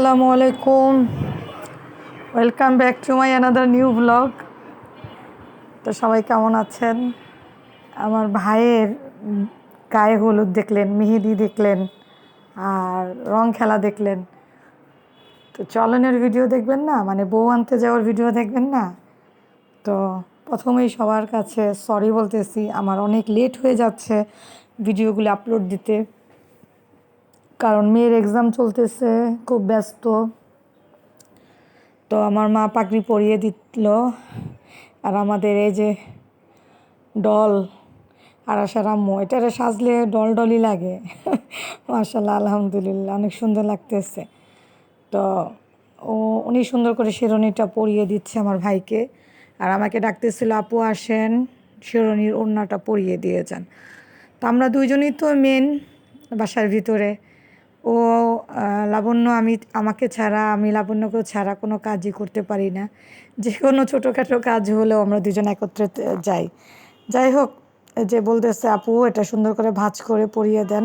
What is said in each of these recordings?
আসসালামু আলাইকুম। Welcome back to my another new blog তো সবাই কেমন আছেন? আমার ভাইয়ের গায়ে হলুদ দেখলেন, মেহেদি দেখলেন, আর রং খেলা দেখলেন। তো চলনের ভিডিও দেখবেন না? মানে বউ আনতে যাওয়ার ভিডিও দেখবেন না? তো প্রথমেই সবার কাছে সরি বলতেছি, আমার অনেক লেট হয়ে যাচ্ছে ভিডিওগুলো আপলোড দিতে। কারণ মেয়ের এক্সাম চলতেছে, খুব ব্যস্ত। তো আমার মা পাগড়ি পরিয়ে দিল। আর আমাদের এই যে ডল আর আশার আম্মু এটারে সাজলে ডল ডলই লাগে। মার্শাল্লাহ আলহামদুলিল্লাহ, অনেক সুন্দর লাগতেছে। তো ও, উনি সুন্দর করে শিরোনিটা পরিয়ে দিচ্ছে আমার ভাইকে। আর আমাকে ডাকতেছিল, আপু, আসেন। শিরোনির ওড়নাটা পরিয়ে দিয়ে যান। তো আমরা দুইজনই তো মেন বাসার ভিতরে। ও লাবণ্য আমি, আমাকে ছাড়া, আমি লাবণ্যকেও ছাড়া কোনো কাজই করতে পারি না। যে কোনো ছোটোখাটো কাজ হলেও আমরা দুজন একত্রে যাই। যাই হোক যে বলতেছে আপু, এটা সুন্দর করে ভাঁজ করে পরিয়ে দেন।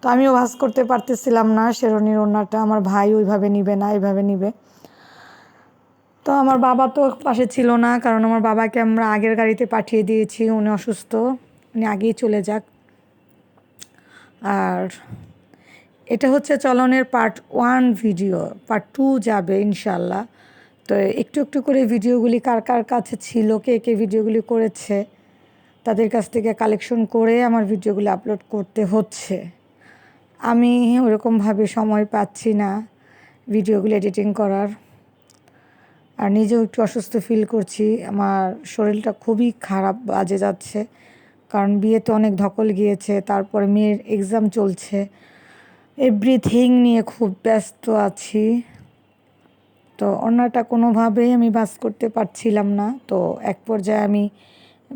তো আমিও ভাঁজ করতে পারতেছিলাম না, শেরনির ওড়নাটা আমার ভাই ওইভাবে নিবে না, এইভাবে নিবে। তো আমার বাবা তো পাশে ছিল না, কারণ আমার বাবাকে আমরা আগের গাড়িতে পাঠিয়ে দিয়েছি, উনি অসুস্থ, উনি আগেই চলে যাক। আর এটা হচ্ছে চলনের part one video part two যাবে ইনশাল্লাহ তো একটু একটু করে ভিডিওগুলি কার কার কাছে ছিল, কে কে ভিডিওগুলি করেছে, তাদের কাছ থেকে কালেকশন করে আমার ভিডিওগুলি আপলোড করতে হচ্ছে। আমি ওরকমভাবে সময় পাচ্ছি না ভিডিওগুলো এডিটিং করার। আর নিজেও একটু অসুস্থ ফিল করছি, আমার শরীরটা খুবই খারাপ বাজে যাচ্ছে। কারণ বিয়েতে অনেক ধকল গিয়েছে, তারপরে মেয়ের এক্সাম চলছে। এভরিথিং নিয়ে খুব ব্যস্ত আছি। তো অন্যটা কোনোভাবেই আমি বাস করতে পারছিলাম না। তো এক পর্যায়ে আমি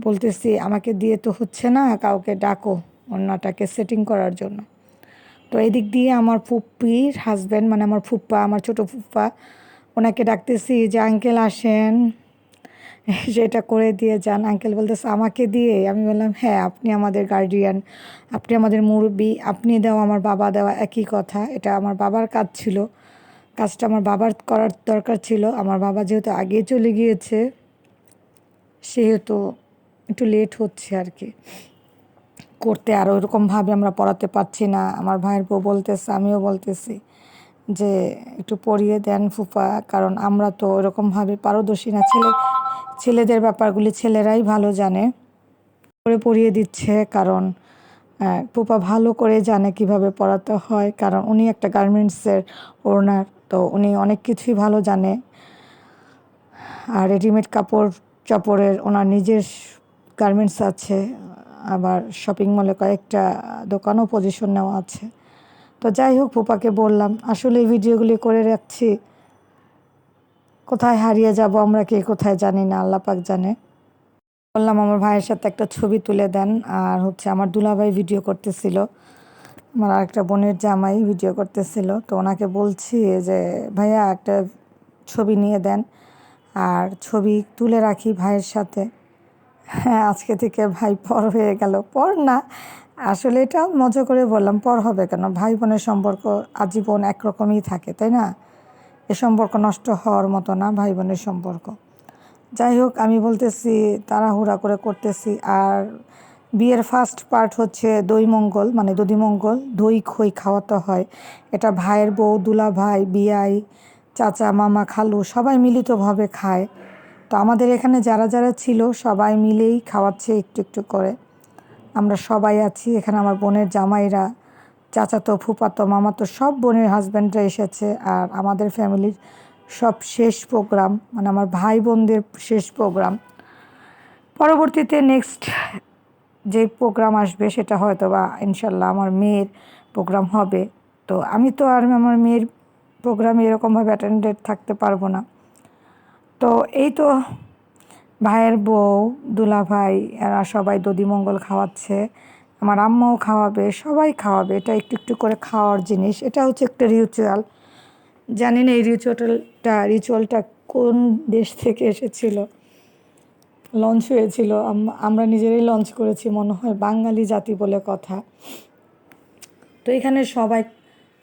বলতেছি, আমাকে দিয়ে তো হচ্ছে না, কাউকে ডাকো অন্যটাকে সেটিং করার জন্য। তো এদিক দিয়ে আমার ফুপ্পির হাজব্যান্ড মানে আমার ফুপ্পা, আমার ছোট ফুপ্পা, ওনাকে ডাকতেছি যে আঙ্কেল আসেন। সেটা করে দিয়ে যান। আঙ্কেল বলতেছে, আমাকে দিয়ে? আমি বললাম হ্যাঁ আপনি আমাদের গার্ডিয়ান আপনি আমাদের মুরব্বী, আপনি দেওয়া আমার বাবা দেওয়া একই কথা। এটা আমার বাবার কাজ ছিল। কাজটা আমার বাবার করার দরকার ছিল। আমার বাবা যেহেতু আগে চলে গিয়েছে, সেহেতু একটু লেট হচ্ছে আর কি করতে আর ওইরকমভাবে আমরা পড়াতে পারছি না। আমার ভাইয়ের বউ বলতেছে, আমিও বলতেছি যে, একটু পড়িয়ে দেন ফুফা, কারণ আমরা তো ওইরকমভাবে পারদর্শী না। ছেলে ছেলেদের ব্যাপারগুলি ছেলেরাই ভালো জানে। করে পড়িয়ে দিচ্ছে কারণ ফুপা ভালো করে জানে কীভাবে পড়াতে হয়। কারণ উনি একটা গার্মেন্টসের ওনার, তো উনি অনেক কিছুই ভালো জানে। আর রেডিমেড কাপড় চাপড়ের ওনার নিজের গার্মেন্টস আছে, আবার শপিং মলে কয়েকটা দোকানও পজিশন নেওয়া আছে। তো যাই হোক পোপাকে বললাম, আসলে এই ভিডিওগুলি করে রাখছি। কোথায় হারিয়ে যাব, আমরা কে কোথায় জানি না, আল্লাহ পাক জানে। বললাম, আমার ভাইয়ের সাথে একটা ছবি তুলে দেন। আর হচ্ছে আমার দুলাভাই ভিডিও করতেছিল। আমার আরেকটা বোনের জামাই ভিডিও করতেছিল। তো ওনাকে বলছি যে, ভাইয়া, একটা ছবি নিয়ে দেন। আর ছবি তুলে রাখি ভাইয়ের সাথে। হ্যাঁ আজকে থেকে ভাই পর হয়ে গেল। পর না, আসলে এটা মজা করে বললাম, পর হবে কেন? ভাই বোনের সম্পর্ক আজীবন একরকমই থাকে, তাই না? এ সম্পর্ক নষ্ট হওয়ার মতো না ভাই বোনের সম্পর্ক। যাই হোক, আমি বলতেছি, তাড়াহুড়া করে করতেছি। আর বিয়ের ফার্স্ট পার্ট হচ্ছে দই মঙ্গল মানে দধি মঙ্গল। দই খই খাওয়াতে হয়। এটা ভাইয়ের বউ দুলা ভাই বিয়াই, চাচা, মামা, খালু সবাই মিলিতভাবে খায়। তো আমাদের এখানে যারা যারা ছিল, সবাই মিলেই খাওয়াচ্ছে একটু একটু করে। আমরা সবাই আছি, এখানে আমার বোনের জামাইরা। চাচাতো ফুপাতো মামাতো সব বোনের হাজব্যান্ডরা এসেছে আর আমাদের ফ্যামিলির সব শেষ প্রোগ্রাম মানে আমার ভাই বোনদের শেষ প্রোগ্রাম পরবর্তীতে নেক্সট যে প্রোগ্রাম আসবে সেটা হয়তো বা ইনশাল্লাহ আমার মেয়ের প্রোগ্রাম হবে। তো আমি তো আর আমার মেয়ের প্রোগ্রামে এরকমভাবে অ্যাটেন্ডেড থাকতে পারব না। তো এই তো ভাইয়ের বউ দুলা ভাই এরা সবাই দধিমঙ্গল খাওয়াচ্ছে। আমার আম্মাও খাওয়াবে, সবাই খাওয়াবে। এটা একটু একটু করে খাওয়ার জিনিস। এটা হচ্ছে একটা রিচুয়াল জানি না এই রিচুয়ালটা রিচুয়ালটা কোন দেশ থেকে এসেছিল? লঞ্চ হয়েছিল। আমরা নিজেরাই লঞ্চ করেছি, মনে হয় বাঙালি জাতি বলে কথা। তো এখানে সবাই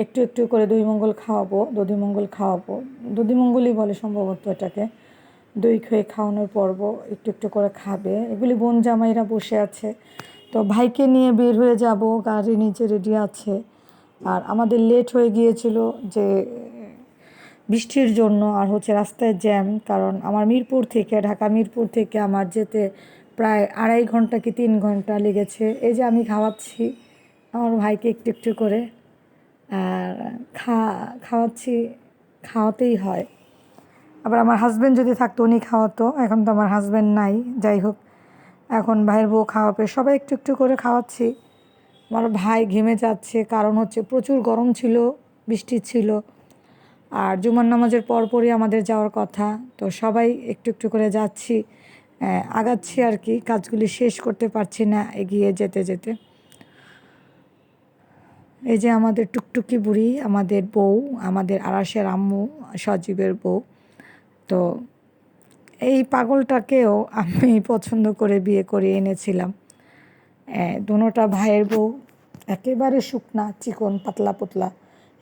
একটু একটু করে দুই মঙ্গল খাওয়াবো, দধি মঙ্গল খাওয়াবো। দধি মঙ্গলই বলে সম্ভবত এটাকে। দই খেয়ে খাওয়ানোর পর্ব একটু একটু করে খাবে। এগুলি বোন জামাইরা বসে আছে। তো ভাইকে নিয়ে বের হয়ে যাব, গাড়ি নিচে রেডি আছে। আর আমাদের লেট হয়ে গিয়েছিল যে, বৃষ্টির জন্য আর হচ্ছে রাস্তায় জ্যাম কারণ আমার মিরপুর থেকে, ঢাকা মিরপুর থেকে আমার যেতে প্রায় আড়াই ঘণ্টা কি তিন ঘণ্টা লেগেছে। এই যে আমি খাওয়াচ্ছি, আমার ভাইকে একটু একটু করে, আর খা, খাওয়াচ্ছি, খাওয়াতেই হয়। আবার আমার হাজব্যান্ড যদি থাকতো, উনি খাওয়াতো, এখন তো আমার হাজব্যান্ড নাই, যাই হোক। এখন ভাইয়ের বউ খাওয়াবে। সবাই একটু একটু করে খাওয়াচ্ছি। আমার ভাই ঘেমে যাচ্ছে, কারণ হচ্ছে প্রচুর গরম ছিল, বৃষ্টি ছিল। আর জুমার নামাজের পরপরই আমাদের যাওয়ার কথা। তো সবাই একটু একটু করে যাচ্ছি। আগাচ্ছি আর কি, কাজগুলি শেষ করতে পারছি না, এগিয়ে যেতে যেতে। এই যে আমাদের টুকটুকি বুড়ি, আমাদের বউ, আমাদের আরাসের আম্মু, সজীবের বউ। তো এই পাগলটাকেও আমি পছন্দ করে বিয়ে করে এনেছিলাম। দুটা ভাইয়ের বউ একেবারে শুকনা, চিকন, পাতলা পাতলা।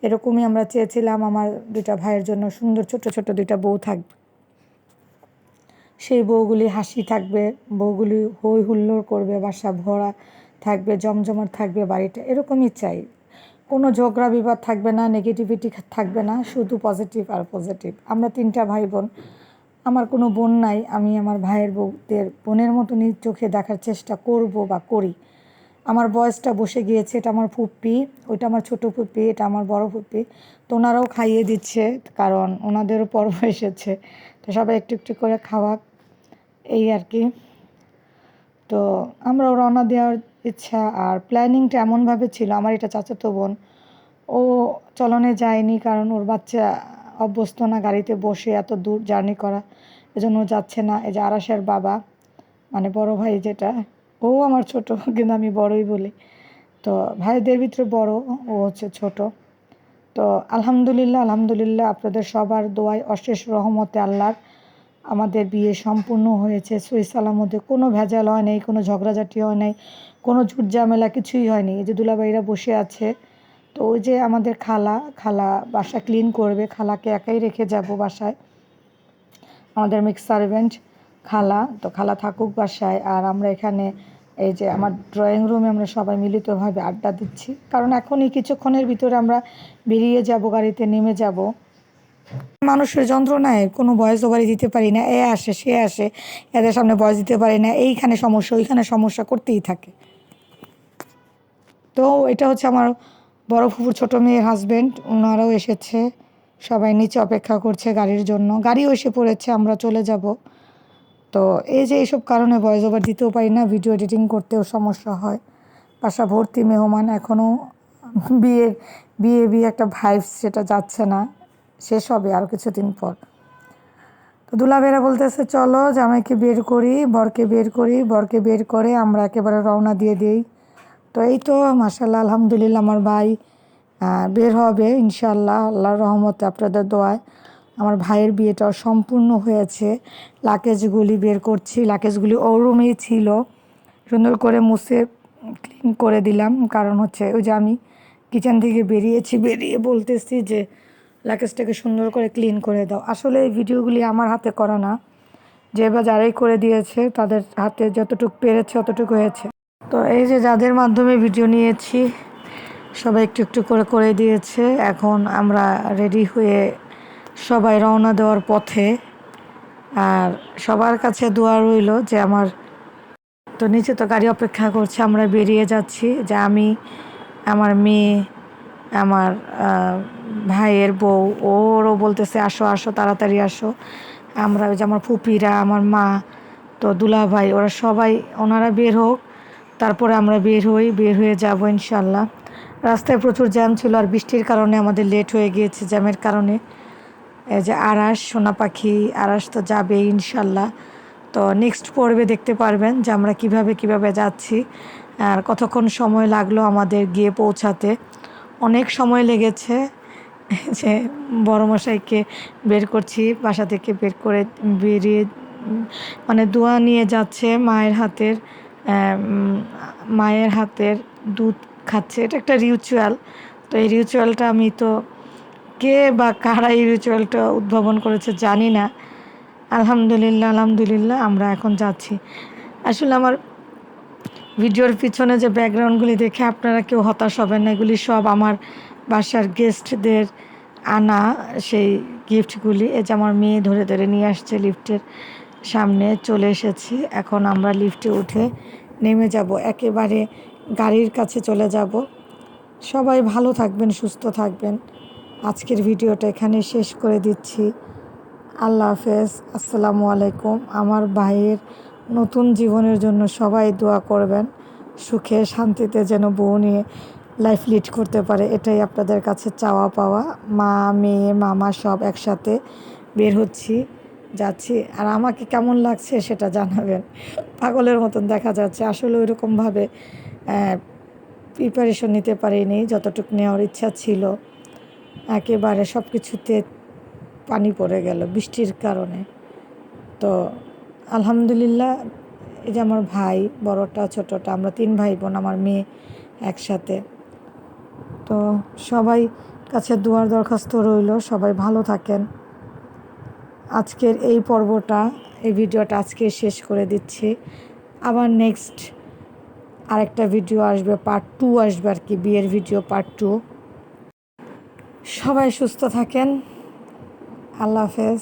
এরকমই আমরা চেয়েছিলাম আমার দুইটা ভাইয়ের জন্য সুন্দর ছোট ছোট দুইটা বউ থাকবে। সেই বউগুলি হাসি থাকবে, বউগুলি হই হুল্লোড় করবে, বাসা ভরা থাকবে, জমজমাট থাকবে, বাড়িটা এরকমই চাই। কোনো ঝগড়া বিবাদ থাকবে না নেগেটিভিটি থাকবে না, শুধু পজিটিভ আর পজিটিভ আমরা তিনটা ভাই বোন আমার কোনো বোন নাই, আমি আমার ভাইয়ের বউদের বোনের মতনই চোখে দেখার চেষ্টা করব বা করি। আমার বয়সটা বসে গিয়েছে, এটা আমার ফুপ্পি, ওইটা আমার ছোট ফুপ্পি, এটা আমার বড় ফুপ্পি। তো ওনারাও খাইয়ে দিচ্ছে, কারণ ওনাদেরও পর্ব এসেছে। তো সবাই একটু একটু করে খাওয়া এই আর কি। তো আমরাও রওনা দেওয়ার ইচ্ছা, আর প্ল্যানিংটা এমনভাবে ছিল, আমার এটা চাচাতো বোন, ও চলনে যায়নি, কারণ ওর বাচ্চা অভ্যস্ত না গাড়িতে বসে এত দূর জার্নি করা, এজন্য যাচ্ছে না। এই যে আরাসের বাবা মানে বড় ভাই যেটা, ও আমার ছোট, কিন্তু আমি বড়ই বলি। তো ভাইদের ভিতরে বড়, ও হচ্ছে ছোট। তো আলহামদুলিল্লাহ আলহামদুলিল্লাহ আপনাদের সবার দোয়ায় অশেষ রহমতে আল্লাহর আমাদের বিয়ে সম্পূর্ণ হয়েছে। সই সালামতে কোনো ভেজাল হয় নাই, কোনো ঝগড়াঝাটি হয় নাই, কোনো ঝুট ঝামেলা কিছুই হয়নি এই যে দুলাভাইরা বসে আছে তো ওই যে আমাদের খালা খালা বাসা ক্লিন করবে, খালাকে একাই রেখে যাব বাসায়। আমাদের মিক্স সার্ভেন্ট খালা, তো খালা থাকুক বাসায়। আর আমরা এখানে এই যে আমার ড্রয়িং রুমে আমরা সবাই মিলিতভাবে আড্ডা দিচ্ছি। কারণ এখনই কিছুক্ষণের ভিতরে আমরা বেরিয়ে যাব, গাড়িতে নেমে যাব। মানুষের যন্ত্রণায় কোনো বয়স ওভারই দিতে পারি না। এ আসে, সে আসে, এদের সামনে বয়স দিতে পারি না। এইখানে সমস্যা, ওইখানে সমস্যা করতেই থাকে। তো এটা হচ্ছে আমার বড় ফুপুর ছোট মেয়ের হাজবেন্ড ওনারাও এসেছে। সবাই নিচে অপেক্ষা করছে গাড়ির জন্য। গাড়িও এসে পড়েছে, আমরা চলে যাব। তো এই যে এইসব কারণে ভয়েস ওভার দিতেও পারি না ভিডিও এডিটিং করতেও সমস্যা হয়। বাসা ভর্তি মেহমান এখনও বিয়ের বিয়ে বিয়ে একটা ভাইবস সেটা যাচ্ছে না। শেষ হবে আরও কিছুদিন পর। তো দুলাবেরা বলতেছে, চলো জামাইকে বের করি, বরকে বের করি, বরকে বের করে আমরা একেবারে রওনা দিয়ে দিই। তো এই তো মাসাল্লাহ আলহামদুলিল্লাহ, আমার ভাই বের হবে ইনশাল্লাহ আল্লাহর রহমতে আপনাদের দোয়ায়। আমার ভাইয়ের বিয়েটাও সম্পূর্ণ হয়েছে। লাকেজগুলি বের করছি লাকেজগুলি ওরুমেই ছিল। সুন্দর করে মুছে ক্লিন করে দিলাম। কারণ হচ্ছে, ওই যে আমি কিচেন থেকে বেরিয়েছি, বেরিয়ে বলতেছি যে লাকেজটাকে সুন্দর করে ক্লিন করে দাও। আসলে এই ভিডিওগুলি আমার হাতে করা না। যে বা যারাই করে দিয়েছে, তাদের হাতে যতটুকু পেরেছে, অতটুকু হয়েছে। তো এই যে যাদের মাধ্যমে ভিডিও নিয়েছি, সবাই একটু একটু করে করে দিয়েছে। এখন আমরা রেডি হয়ে সবাই রওনা দেওয়ার পথে। আর সবার কাছে দোয়া রইল যে আমার তো নিচে তো গাড়ি অপেক্ষা করছে, আমরা বেরিয়ে যাচ্ছি। যে আমি, আমার মেয়ে, আমার ভাইয়ের বউ, ওরও বলতেছে, আসো আসো, তাড়াতাড়ি আসো। আমরা ওই যে আমার ফুপিরা, আমার মা, তো দুলা ভাই ওরা সবাই, ওনারা বের হোক। তারপরে আমরা বের হই, বের হয়ে যাব ইনশাল্লাহ রাস্তায় প্রচুর জ্যাম ছিল আর বৃষ্টির কারণে আমাদের লেট হয়ে গিয়েছে জ্যামের কারণে। এই যে আরাস, সোনা পাখি, আরাস তো যাবে ইনশাল্লাহ তো নেক্সট পর্বে দেখতে পারবেন যে আমরা কীভাবে কীভাবে যাচ্ছি। আর কতক্ষণ সময় লাগল আমাদের গিয়ে পৌঁছাতে। অনেক সময় লেগেছে যে বড় মশাইকে বের করছি, বাসা থেকে বের করে বেরিয়ে মানে দোয়া নিয়ে যাচ্ছে মায়ের হাতের। মায়ের হাতের দুধ খাচ্ছে। এটা একটা রিচুয়াল তো এই রিচুয়ালটা আমি তো কে বা কারা এই রিচুয়ালটা উদ্ভাবন করেছে জানি না। আলহামদুলিল্লাহ আলহামদুলিল্লাহ, আমরা এখন যাচ্ছি। আসলে আমার ভিডিওর পিছনে যে ব্যাকগ্রাউন্ডগুলি দেখে আপনারা কেউ হতাশ হবেন না, এগুলি সব আমার বাসার গেস্টদের আনা সেই গিফটগুলি এ যে আমার মেয়ে ধরে ধরে নিয়ে আসছে লিফটের সামনে চলে এসেছি। এখন আমরা লিফটে উঠে নেমে যাব। একেবারে গাড়ির কাছে চলে যাব। সবাই ভালো থাকবেন, সুস্থ থাকবেন। আজকের ভিডিওটা এখানে শেষ করে দিচ্ছি। আল্লাহ হাফেজ। আসসালামু আলাইকুম। আমার ভাইয়ের নতুন জীবনের জন্য সবাই দোয়া করবেন। সুখে শান্তিতে যেন বউ নিয়ে লাইফ লিড করতে পারে। এটাই আপনাদের কাছে চাওয়া পাওয়া। মা, মেয়ে, মামা সব একসাথে বের হচ্ছি। যাচ্ছি। আর আমাকে কেমন লাগছে সেটা জানাবেন। পাগলের মতন দেখা যাচ্ছে। আসলে ওইরকমভাবে প্রিপারেশন নিতে পারিনি। যতটুকু নেওয়ার ইচ্ছা ছিল, একেবারে সব কিছুতে পানি পড়ে গেল বৃষ্টির কারণে। তো আলহামদুলিল্লাহ, এই যে আমার ভাই, বড়টা, ছোটটা, আমরা তিন ভাই বোন আমার মেয়ে একসাথে। তো সবাই কাছে দুয়ার দরখাস্ত রইল। সবাই ভালো থাকেন। আজকের এই পর্বটা, এই ভিডিওটা আজকে শেষ করে দিচ্ছি। আবার নেক্সট আরেকটা ভিডিও আসবে পার্ট টু আসবে আর কি, বিয়ের ভিডিও পার্ট টু সবাই সুস্থ থাকেন। আল্লাহ হাফেজ।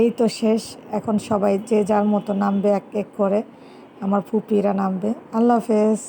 এই তো শেষ। এখন সবাই যে যার মতো নামবে এক এক করে, আমার ফুপিরা নামবে। আল্লাহ হাফেজ।